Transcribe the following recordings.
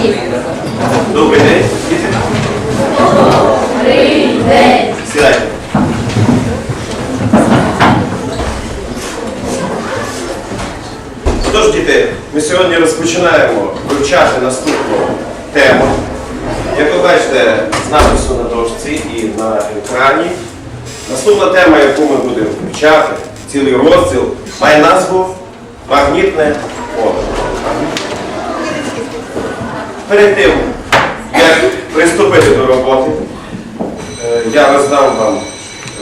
Добрий день. Добрий день. Тож, діти, ми сьогодні розпочинаємо вивчати наступну тему. Як ви бачите, з напису на дошці і на екрані. Наступна тема, яку ми будемо вивчати, цілий розділ, має назву магнітне поле. Перед тим, як приступити до роботи, е, я роздам вам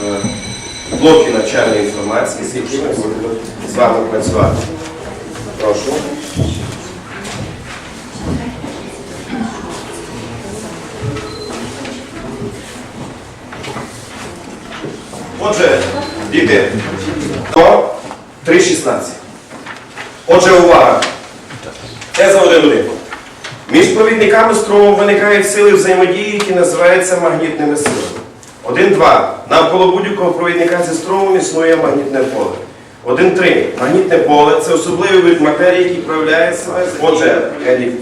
е, блоки навчальної інформації, з якими будемо з вами працювати. Прошу. Отже, діти, то 3.16. Отже, увага. Теза 1.1. Між провідниками струму виникають сили взаємодії, які називаються магнітними силами. 1.2. Навколо будь-якого провідника зі струмом існує магнітне поле. 1.3. Магнітне поле це особливий вид матерії, який проявляє себе. Отже,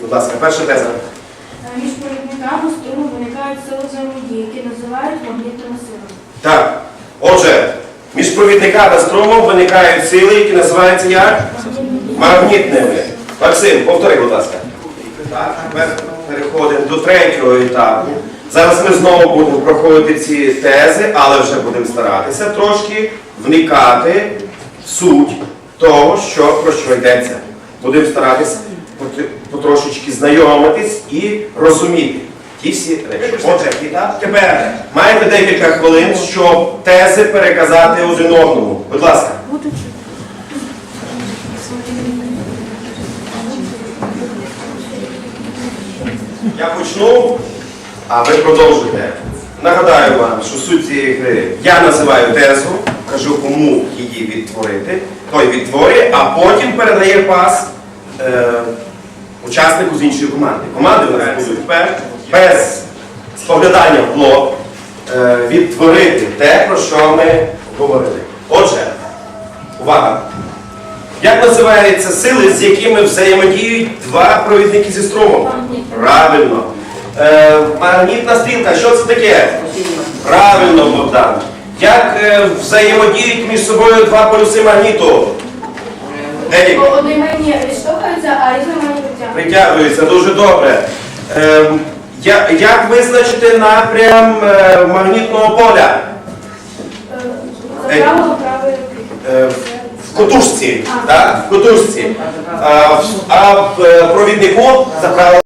будь ласка, перша теза. Між провідниками струму виникають сили взаємодії, які називають магнітними силами. Так. Отже, між провідниками струмом виникають сили, які називаються як? Магнітними. Максим, повтори, будь ласка. Так, тепер переходимо до третього етапу. Зараз ми знову будемо проходити ці тези, але вже будемо старатися трошки вникати в суть того, що, про що йдеться. Будемо старатися потрошечки знайомитись і розуміти ті всі речі. Отже, тепер маєте декілька хвилин, щоб тези переказати один одному. Будь ласка. Я почну, а ви продовжуєте. Нагадаю вам, що суть цієї гри я називаю тезу, кажу, кому її відтворити, той відтворює, а потім передає пас е, учаснику з іншої команди. Команди у нас будуть тепер без споглядання в блок е, відтворити те, про що ми говорили. Отже, увага! Як називаються сили, з якими взаємодіють два провідники зі струмом? Правильно. Е, магнітна стрілка, що це таке? Правильно, Богдан. Як е, взаємодіють між собою два полюси магніту? Едік, Одноіменні відштовхуються, а різноманітні притягують. притягується дуже добре. Ем, я- як визначити напрям е, магнітного поля? За правило правої руки. Е, котушці. Так? кутушці, котушці. А, а провіднику за правилом